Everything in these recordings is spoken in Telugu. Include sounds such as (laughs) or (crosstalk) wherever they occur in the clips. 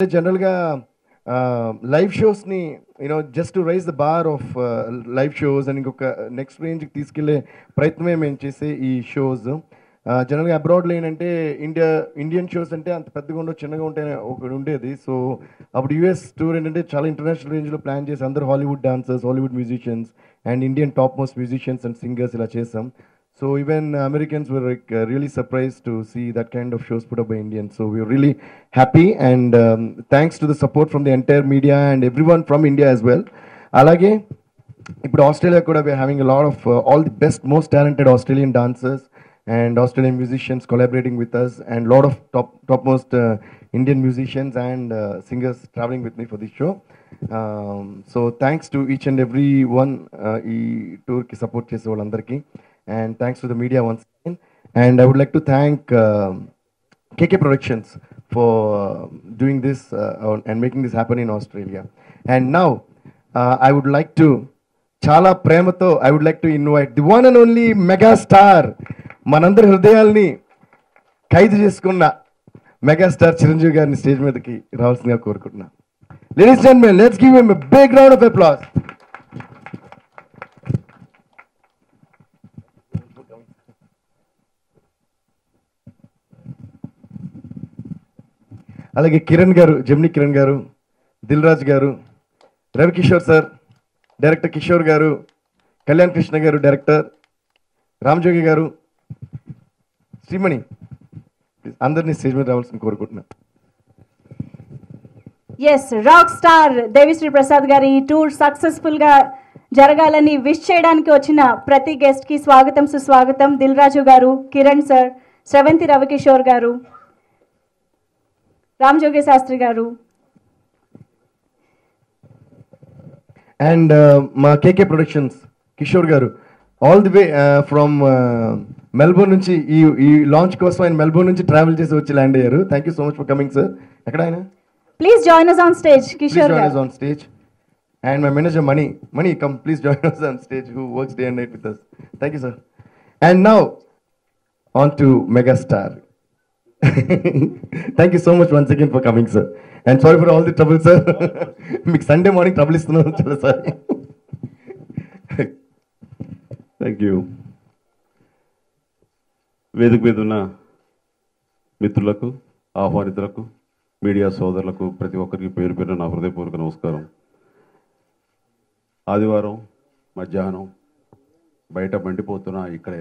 జనరల్గా live షోస్ని you know just to raise the bar of live shows అని ఇంకొక నెక్స్ట్ రేంజ్కి తీసుకెళ్ళే ప్రయత్నమే మేము చేసే ఈ షోస్ జనరల్గా అబ్రాడ్లో ఏంటంటే ఇండియా ఇండియన్ షోస్ అంటే అంత పెద్దగా ఉండవు చిన్నగా ఉంటేనే ఒకటి ఉండేది. సో అప్పుడు యూఎస్ టూర్ ఏంటంటే చాలా ఇంటర్నేషనల్ రేంజ్లో ప్లాన్ చేసి అందరు Hollywood dancers Hollywood musicians and Indian top most musicians and singers ఇలా చేసాం. So even Americans were like uh, really surprised to see that kind of shows put up by Indians. So we were really happy and um, thanks to the support from the entire media and everyone from India as well. అలాగే ఇప్పుడు ఆస్ట్రేలియా కూడా we are having lot of all the best most talented Australian dancers and Australian musicians collaborating with us and lot of top top most Indian musicians and singers travelling with me for this show so thanks to each and every one ఈ టూర్కి సపోర్ట్ చేసే వాళ్ళందరికీ And thanks to the media once again. And I would like to thank uh, KK Productions for doing this uh, and making this happen in Australia. And now, uh, I would like to, చాలా ప్రేమతో I would like to invite the one and only megastar మనందరి హృదయాల్ని ఖైదు చేసుకున్న మెగాస్టార్ చిరంజీవి గారిని స్టేజ్ మీదకి రావాల్సిందిగా కోరుకుంటున్నా ladies and men let's give him big round of applause అలాగే కిరణ్ గారు జమ్ని కిరణ్ గారు దిల్ రాజు గారు రవికిషోర్ సార్ డైరెక్టర్ కిషోర్ గారు కళ్యాణ్ కృష్ణ గారు డైరెక్టర్ రామజోగి గారు శ్రీమణి. అందరినీ స్టేజ్ మీద రావాల్సింది కోరుకుంటున్నాను yes rock star Devisri Prasad గారి ఈ టూర్ సక్సెస్ఫుల్గా జరగాలని విష్ చేయడానికి వచ్చిన ప్రతి గెస్ట్కి స్వాగతం సుస్వాగతం. దిల్ రాజు గారు కిరణ్ సార్ స్రవంతి రవికిషోర్ గారు. రామజోగి శాస్త్రి గారు. అండ్ మా KK productions Kishore garu all the way from Melbourne నుంచి ఈ ఈ లాంచ్ కోసం ఆయన మెల్బోర్న్ నుంచి ట్రావెల్ చేసి వచ్చి ల్యాండ్ అయ్యారు. Thank you so much for coming sir ఎక్కడ ఆయన? Please join us on stage Kishore garu. On stage and my manager Mani Mani come please join us on stage who works day and night with us thank you sir and now on to megastar thank you so much once again for coming sir and sorry for all the trouble sir మీకు సండే మార్నింగ్ ట్రబుల్ ఇస్తున్నాను చాలా సారీ థ్యాంక్ యూ వేదిక మీద ఉన్న మిత్రులకు ఆహ్వానితులకు మీడియా సోదరులకు ప్రతి ఒక్కరికి పేరు పేరు నా హృదయపూర్వక నమస్కారం. ఆదివారం మధ్యాహ్నం బయట మండిపోతున్న ఇక్కడ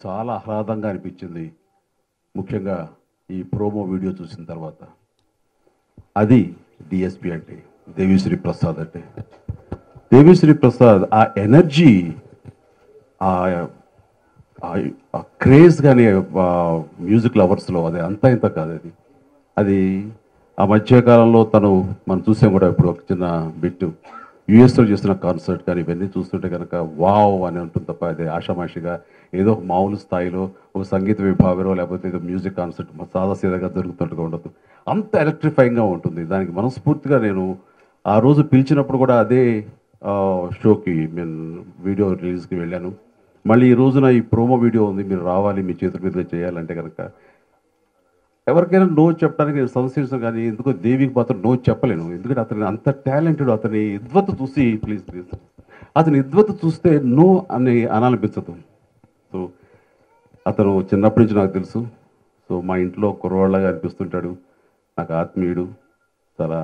చాలా ఆహ్లాదంగా అనిపించింది. ముఖ్యంగా ఈ ప్రోమో వీడియో చూసిన తర్వాత అది డిఎస్పి అంటే దేవిశ్రీ ప్రసాద్ అంటే. దేవిశ్రీ ప్రసాద్ ఆ ఎనర్జీ ఆ ఆ క్రేజ్ కానీ మ్యూజిక్ లవర్స్లో అది అంత ఇంత కాదు అది. అది ఆ మధ్యకాలంలో తను మనం చూసాం కూడా ఇప్పుడు ఒక చిన్న బిట్టు. యుఎస్లో చేస్తున్న కాన్సర్ట్ కానీ ఇవన్నీ చూస్తుంటే కనుక వావ్ అని ఉంటుంది తప్ప అది ఆషామాషిగా ఏదో ఒక మామూలు స్థాయిలో ఒక సంగీత విభాగంలో లేకపోతే ఏదో మ్యూజిక్ కాన్సర్ట్ సాదాసీదాగా జరుగుతున్నట్టుగా ఉండదు అంత ఎలక్ట్రిఫైయింగ్గా ఉంటుంది. దానికి మనస్ఫూర్తిగా నేను ఆ రోజు పిలిచినప్పుడు కూడా అదే షోకి నేను వీడియో రిలీజ్కి వెళ్ళాను. మళ్ళీ ఈ రోజున ఈ ప్రోమో వీడియో ఉంది. మీరు రావాలి మీ చేతుల మీద చేయాలంటే కనుక ఎవరికైనా నో చెప్పడానికి నేను సంశయించాను కానీ ఎందుకో దేవికి మాత్రం నో చెప్పలేను. ఎందుకంటే అతని అంత టాలెంటెడ్ అతని విద్వత్తు చూసి ప్లీజ్ ప్లీజ్ అతని ఇద్వత చూస్తే నో అని అనాలనిపించదు. సో అతను చిన్నప్పటి నుంచి నాకు తెలుసు. సో మా ఇంట్లో కుర్రవాళ్ళగా అనిపిస్తుంటాడు. నాకు ఆత్మీయుడు. చాలా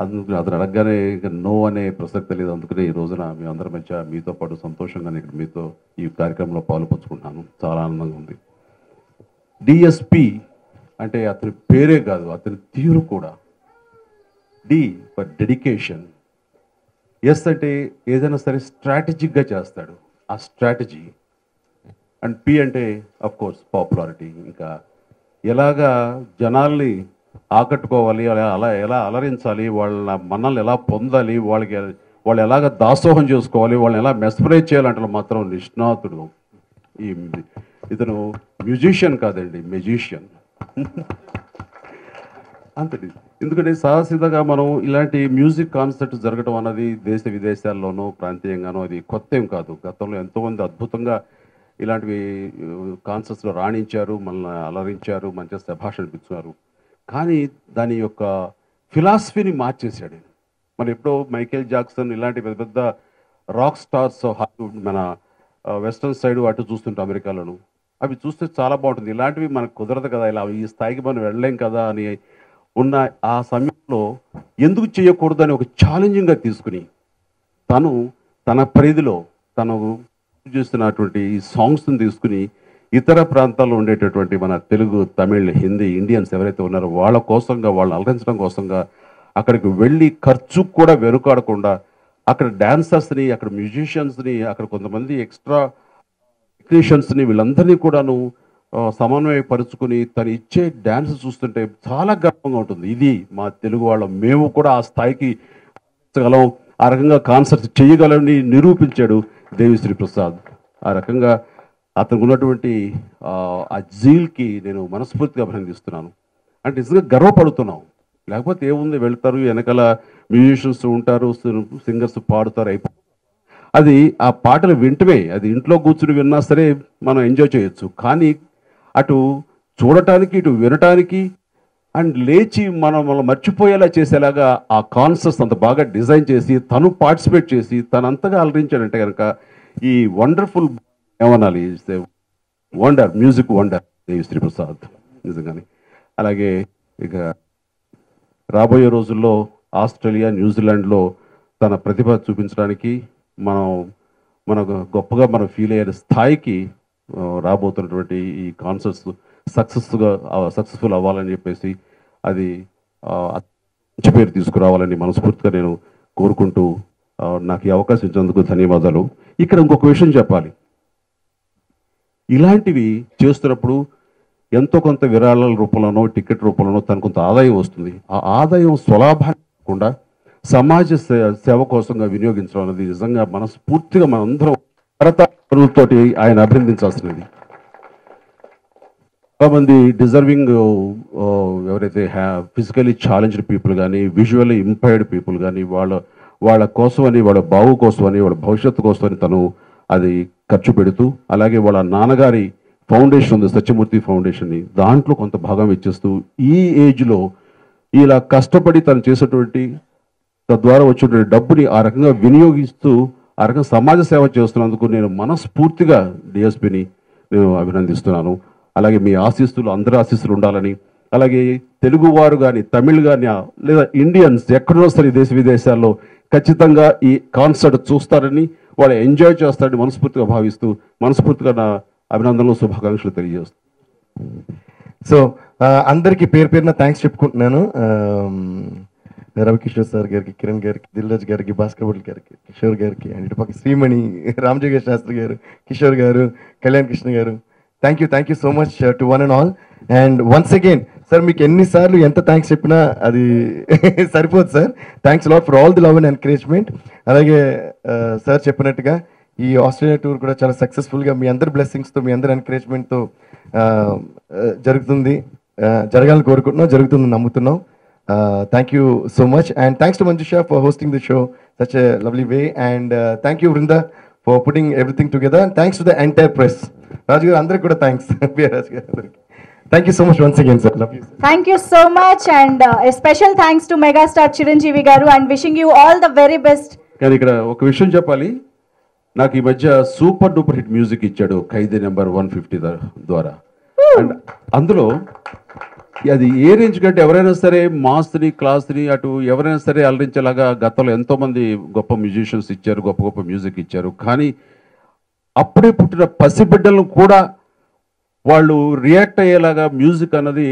అందుకు అతను అడగగానే ఇక నో అనే ప్రసక్తి లేదు. అందుకనే ఈ రోజున మీ అందరి మధ్య మీతో పాటు సంతోషంగా నేను ఇక్కడ మీతో ఈ కార్యక్రమంలో పాలుపంచుకుంటున్నాను చాలా ఆనందంగా ఉంది. డిఎస్పి అంటే అతని పేరే కాదు అతని తీరు కూడా. డి ఫర్ డెడికేషన్ ఎస్ అంటే ఏదైనా సరే స్ట్రాటజిక్గా చేస్తాడు. ఆ స్ట్రాటజీ అండ్ పి అంటే అఫ్ కోర్స్ పాపులారిటీ ఇంకా ఎలాగా జనాల్ని ఆకట్టుకోవాలి అలా అలా ఎలా అలరించాలి వాళ్ళ మనల్ని ఎలా పొందాలి వాళ్ళకి వాళ్ళు ఎలాగ దాసోహం చేసుకోవాలి వాళ్ళని ఎలా మెస్పరైజ్ చేయాలంటే మాత్రం నిష్ణాతుడు ఈ ఇతను మ్యూజిషియన్ కాదండి మ్యూజిషియన్ అంతటి ఎందుకంటే సాహసితంగా మనం ఇలాంటి మ్యూజిక్ కాన్సర్ట్ జరగడం అన్నది దేశ విదేశాల్లోనూ ప్రాంతీయంగానూ అది కొత్త ఏం కాదు. గతంలో ఎంతోమంది అద్భుతంగా ఇలాంటివి కాన్సర్ట్స్లో రాణించారు మనల్ని అలరించారు మంచి శభాష అనిపించారు. కానీ దాని యొక్క ఫిలాసఫీని మార్చేశాడు మరి ఎప్పుడో మైకేల్ జాక్సన్ ఇలాంటి పెద్ద పెద్ద రాక్ స్టార్స్ హాలీవుడ్ మన వెస్ట్రన్ సైడ్ అటు చూస్తుంటే అమెరికాలోను. అవి చూస్తే చాలా బాగుంటుంది. ఇలాంటివి మనకు కుదరదు కదా. ఇలా ఈ స్థాయికి మనం వెళ్ళలేం కదా అని ఉన్న ఆ సమయంలో ఎందుకు చేయకూడదని ఒక ఛాలెంజింగ్గా తీసుకుని తను తన పరిధిలో తను చేస్తున్నటువంటి ఈ సాంగ్స్ని తీసుకుని ఇతర ప్రాంతాల్లో ఉండేటటువంటి మన తెలుగు తమిళ్ హిందీ ఇండియన్స్ ఎవరైతే ఉన్నారో వాళ్ళ కోసంగా వాళ్ళని అలరించడం కోసంగా అక్కడికి వెళ్ళి ఖర్చు కూడా వెనుకాడకుండా అక్కడ డాన్సర్స్ని అక్కడ మ్యూజిషియన్స్ని అక్కడ కొంతమంది ఎక్స్ట్రా టెక్నీషియన్స్ని వీళ్ళందరినీ కూడాను సమన్వయపరుచుకుని తను ఇచ్చే డ్యాన్స్ చూస్తుంటే చాలా గర్వంగా ఉంటుంది. ఇది మా తెలుగు వాళ్ళం. మేము కూడా ఆ స్థాయికి గలం ఆ రకంగా కాన్సర్ట్ చేయగలని నిరూపించాడు దేవిశ్రీ ప్రసాద్. ఆ రకంగా అతనికి ఉన్నటువంటి ఆ, ఆ జీల్కి నేను మనస్ఫూర్తిగా అభినందిస్తున్నాను. అంటే నిజంగా గర్వపడుతున్నాం. లేకపోతే ఏముంది వెళ్తారు వెనకాల మ్యూజిషియన్స్ ఉంటారు సింగర్స్ పాడుతారు అయిపో అది ఆ పాటలు వింటమే. అది ఇంట్లో కూర్చుని విన్నా సరే మనం ఎంజాయ్ చేయొచ్చు. కానీ అటు చూడటానికి ఇటు వినటానికి అండ్ లేచి మనం మనం మర్చిపోయేలా చేసేలాగా ఆ కాన్సర్ట్స్ అంత బాగా డిజైన్ చేసి తను పార్టిసిపేట్ చేసి తను అంతగా అలరించాడంటే కనుక ఈ వండర్ఫుల్ ఏమనాలి wonder music wonder Devi Sriprasad. నిజంగానే. అలాగే ఇక రాబోయే రోజుల్లో ఆస్ట్రేలియా న్యూజిలాండ్లో తన ప్రతిభ చూపించడానికి మనం మన గొప్పగా మనం ఫీల్ అయ్యే స్థాయికి రాబోతున్నటువంటి ఈ కాన్సర్ట్స్ సక్సెస్గా సక్సెస్ఫుల్ అవ్వాలని చెప్పేసి అది మంచి పేరు తీసుకురావాలని మనస్ఫూర్తిగా నేను కోరుకుంటూ నాకు ఈ అవకాశం ఇచ్చినందుకు ధన్యవాదాలు. ఇక్కడ ఇంకొక విషయం చెప్పాలి. ఇలాంటివి చేస్తున్నప్పుడు ఎంతో కొంత విరాళాల రూపంలోనో టికెట్ రూపంలోనో తనకు కొంత ఆదాయం వస్తుంది. ఆ ఆదాయం స్వలాభాన్ని కాకుండా సమాజ సే- సేవ కోసంగా వినియోగించడం అనేది నిజంగా మనస్ఫూర్తిగా మనందరం తోటి ఆయన అభినందించాల్సినది. చాలామంది డిజర్వింగ్ ఎవరైతే ఫిజికలీ ఛాలెంజ్డ్ పీపుల్ కానీ విజువల్లీ ఇంపైర్డ్ పీపుల్ కానీ వాళ్ళ వాళ్ళ కోసం అని వాళ్ళ బావు కోసం అని వాళ్ళ భవిష్యత్తు కోసం అని తను అది ఖర్చు పెడుతూ అలాగే వాళ్ళ నాన్నగారి ఫౌండేషన్ ఉంది సత్యమూర్తి ఫౌండేషన్ని దాంట్లో కొంత భాగం ఇచ్చేస్తూ ఈ ఏజ్లో ఇలా కష్టపడి తను చేసేటువంటి తద్వారా వచ్చిన డబ్బుని ఆ రకంగా వినియోగిస్తూ ఆ రకంగా సమాజ సేవ చేస్తున్నందుకు నేను మనస్ఫూర్తిగా డిఎస్పిని నేను అభినందిస్తున్నాను. అలాగే మీ ఆశీస్సులు అందరి ఆశీస్సులు ఉండాలని. అలాగే తెలుగువారు కానీ తమిళ్ కానీ లేదా ఇండియన్స్ ఎక్కడో సరే దేశ విదేశాల్లో ఖచ్చితంగా ఈ కాన్సర్ట్ చూస్తారని వాళ్ళు ఎంజాయ్ చేస్తారని మనస్ఫూర్తిగా భావిస్తూ మనస్ఫూర్తిగా నా అభినందనలు శుభాకాంక్షలు తెలియజేస్తాను సో అందరికీ పేరు పేరున థ్యాంక్స్ చెప్పుకుంటున్నాను. రవికిషోర్ సార్ గారికి కిరణ్ గారికి దిల్రాజ్ గారికి భాస్కర్ బుల్ గారికి కిషోర్ గారికి అండ్ ఇటు పక్క శ్రీమణి రామజోగేష్ శాస్త్రి గారు కిషోర్ గారు కళ్యాణ్ కృష్ణ గారు. Thank you thank you so much to one and all and once again sir మీకు ఎన్నిసార్లు ఎంత థ్యాంక్స్ చెప్పినా అది (laughs) సరిపోదు sir thanks lot for all the love and encouragement అలాగే uh, సార్ చెప్పినట్టుగా ఈ ఆస్ట్రేలియా టూర్ కూడా చాలా సక్సెస్ఫుల్గా మీ అందరి బ్లెస్సింగ్స్తో మీ అందరి ఎంకరేజ్మెంట్తో uh, uh, జరుగుతుంది. జరగాలని కోరుకుంటున్నాం జరుగుతుంది నమ్ముతున్నాం. Thank you so much and thanks to Manjusha for hosting the show such a lovely way and thank you Vrinda for putting everything together thanks to the entire press Raju గారు అందరికి కూడా థ్యాంక్స్ రాజు గారు అందరికి thank you so much once again sir love you thank you so much and special thanks to megastar Chiranjeevi గారు and wishing you all the very best కానీ ఇక్కడ ఒక విషయం చెప్పాలి. నాకు ఈ మధ్య సూపర్ డూపర్ హిట్ మ్యూజిక్ ఇచ్చాడు ఖైదీ నెంబర్ వన్ ఫిఫ్టీ ద్వారా. అండ్ అందులో అది ఏ రేంజ్ కంటే ఎవరైనా సరే మాస్ని క్లాస్ని అటు ఎవరైనా సరే అలరించేలాగా గతంలో ఎంతోమంది గొప్ప మ్యూజిషియన్స్ ఇచ్చారు గొప్ప గొప్ప మ్యూజిక్ ఇచ్చారు. కానీ అప్పుడే పుట్టిన పసిబిడ్డలను కూడా వాళ్ళు రియాక్ట్ అయ్యేలాగా మ్యూజిక్ అన్నది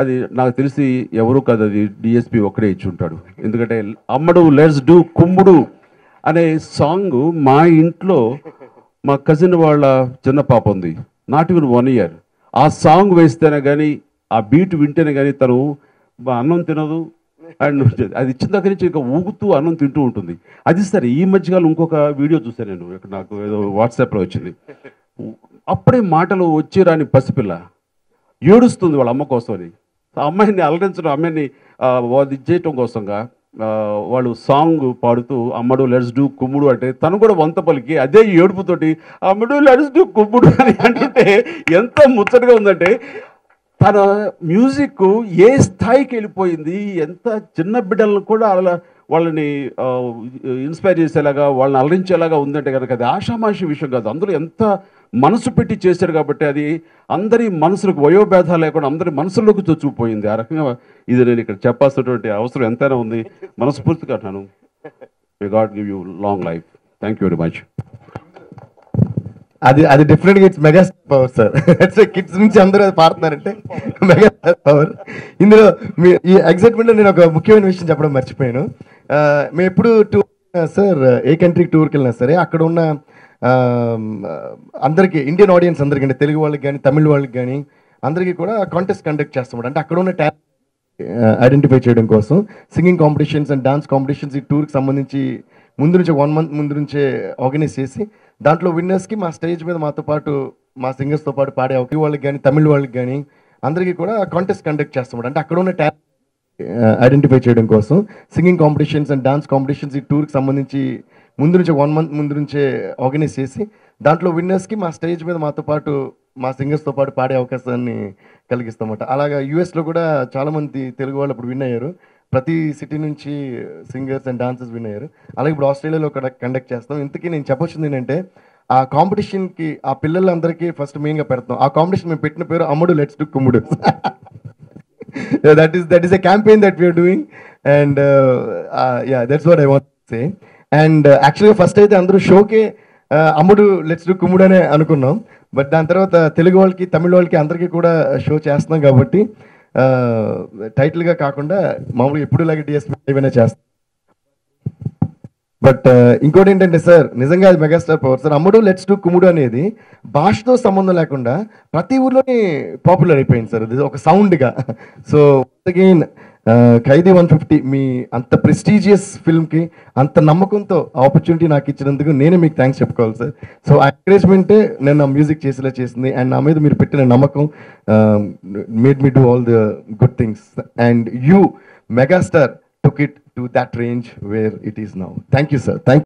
అది నాకు తెలిసి ఎవరు కాదు అది డిఎస్పి ఒక్కడే ఇచ్చి ఉంటాడు. ఎందుకంటే అమ్మడు లెట్స్ డూ కుమ్ముడు అనే సాంగ్ మా ఇంట్లో మా కజిన్ వాళ్ళ చిన్న పాప ఉంది. నాట్ ఈవెన్ వన్ ఇయర్ ఆ సాంగ్ వేస్తేనే కానీ ఆ బీట్ వింటేనే కానీ తను అన్నం తినదు అండ్ అది ఇచ్చిన దగ్గర నుంచి ఇంకా ఊగుతూ అన్నం తింటూ ఉంటుంది. అది సరే ఈ మధ్యకాలం ఇంకొక వీడియో చూసాను నేను ఇక్కడ నాకు ఏదో వాట్సాప్లో వచ్చింది. అప్పుడే మాటలు వచ్చి రాని పసిపిల్ల ఏడుస్తుంది వాళ్ళ అమ్మ కోసమని ఆ అమ్మాయిని అలరించడం అమ్మాయిని వాళ్ళు చేయటం కోసంగా వాళ్ళు సాంగ్ పాడుతూ అమ్మడు లెట్స్ డూ కుమ్ముడు అంటే తను కూడా వంత పలికి అదే ఏడుపుతోటి అమ్మడు లెట్స్ డూ కుమ్ముడు అని అంటుంటే ఎంత ముచ్చటగా ఉందంటే తన మ్యూజిక్ ఏ స్థాయికి వెళ్ళిపోయింది ఎంత చిన్న బిడ్డలను కూడా అలా వాళ్ళని ఇన్స్పైర్ చేసేలాగా వాళ్ళని అలరించేలాగా ఉందంటే కనుక అది ఆషామాషి విషయం కాదు. అందులో ఎంత మనసు పెట్టి చేశారు కాబట్టి అది అందరి మనసులకు వయోభేదాలు లేకుండా అందరి మనసుల్లోకి చొచ్చుకుపోయింది. ఆ రకంగా ఇది నేను ఇక్కడ చెప్పాల్సినటువంటి అవసరం ఎంతైనా ఉంది. మనస్ఫూర్తిగా అంటున్నాను. May God give you long life thank you very much అది అది డిఫరెంట్గా it's mega power sir kids నుంచి అందరూ అది పాడుతున్నారంటే మెగా పవర్ ఇందులో మీ ఈ ఎగ్జైట్మెంట్లో నేను ఒక ముఖ్యమైన విషయం చెప్పడం మర్చిపోయాను. మేము ఎప్పుడు టూర్ సార్ ఏ కంట్రీకి టూర్కి వెళ్ళినా సరే అక్కడ ఉన్న అందరికీ ఇండియన్ ఆడియన్స్ అందరికీ అంటే తెలుగు వాళ్ళకి కానీ తమిళ వాళ్ళకి కానీ అందరికీ కూడా కాంటెస్ట్ కండక్ట్ చేస్తాం అంటే అక్కడ ఉన్న టాలెంట్ ఐడెంటిఫై చేయడం కోసం singing competitions and dance competitions ఈ టూర్కి సంబంధించి ముందు నుంచి వన్ మంత్ ముందు నుంచే ఆర్గనైజ్ చేసి దాంట్లో విన్నర్స్కి మా స్టేజ్ మీద మాతో పాటు మా సింగర్స్తో పాటు పాడే ఒక వాళ్ళకి కానీ తమిళ వాళ్ళకి కానీ అందరికీ కూడా కాంటెస్ట్ కండక్ట్ చేస్తాం అంటే అక్కడ ఉన్న టాలెంట్ ఐడెంటిఫై uh, చేయడం కోసం singing competitions and dance competitions ఈ టూర్కి సంబంధించి ముందు నుంచి వన్ మంత్ ముందు నుంచే ఆర్గనైజ్ చేసి దాంట్లో విన్నర్స్కి మా స్టేజ్ మీద మాతో పాటు మా సింగర్స్తో పాటు పాడే అవకాశాన్ని కలిగిస్తామట అలాగా యూఎస్లో కూడా చాలామంది తెలుగు వాళ్ళు అప్పుడు విన్ అయ్యారు. ప్రతి సిటీ నుంచి సింగర్స్ అండ్ డాన్సర్స్ విన్ అయ్యారు. అలాగే ఇప్పుడు ఆస్ట్రేలియాలో కండక్ట్ చేస్తాం. ఇంతకీ నేను చెప్పొచ్చింది ఏంటంటే ఆ కాంపిటీషన్కి ఆ పిల్లలందరికీ ఫస్ట్ మెయిన్గా పెడతాం. ఆ కాంపిటీషన్ మేము పెట్టిన పేరు అమ్ముడు let's do కుమ్ముడు. That is that is a campaign that we're doing and yeah that's what I want say and యాక్చువల్గా ఫస్ట్ అయితే అందరూ షోకే uh, అమ్ముడు లెట్స్ డు కుమ్ముడు అనే అనుకున్నాం. బట్ దాని తర్వాత తెలుగు వాళ్ళకి తమిళ వాళ్ళకి అందరికీ కూడా షో చేస్తున్నాం కాబట్టి టైటిల్గా కాకుండా మామూలుగా ఎప్పుడు లాగే డిఎస్పీ ఏమైనా చేస్తాం బట్ ఇంకోటి ఏంటంటే సార్ నిజంగా అది మెగాస్టార్ పవర్ సార్ అమ్ముడు లెట్స్ టు కుమ్ముడు అనేది భాషతో సంబంధం లేకుండా ప్రతి ఊర్లోనే పాపులర్ అయిపోయింది సార్. ఇది ఒక సౌండ్గా so again Khaidi one fifty మీ అంత ప్రెస్టీజియస్ ఫిల్మ్కి అంత నమ్మకంతో ఆపర్చునిటీ నాకు ఇచ్చినందుకు నేనే మీకు థ్యాంక్స్ చెప్పుకోవాలి సార్ సో ఆ ఎంకరేజ్మెంటే నేను నా మ్యూజిక్ చేసేలా చేసింది అండ్ నా మీద మీరు పెట్టిన నమ్మకం made me do all the good things and you megastar took it to that range where it is now thank you sir thank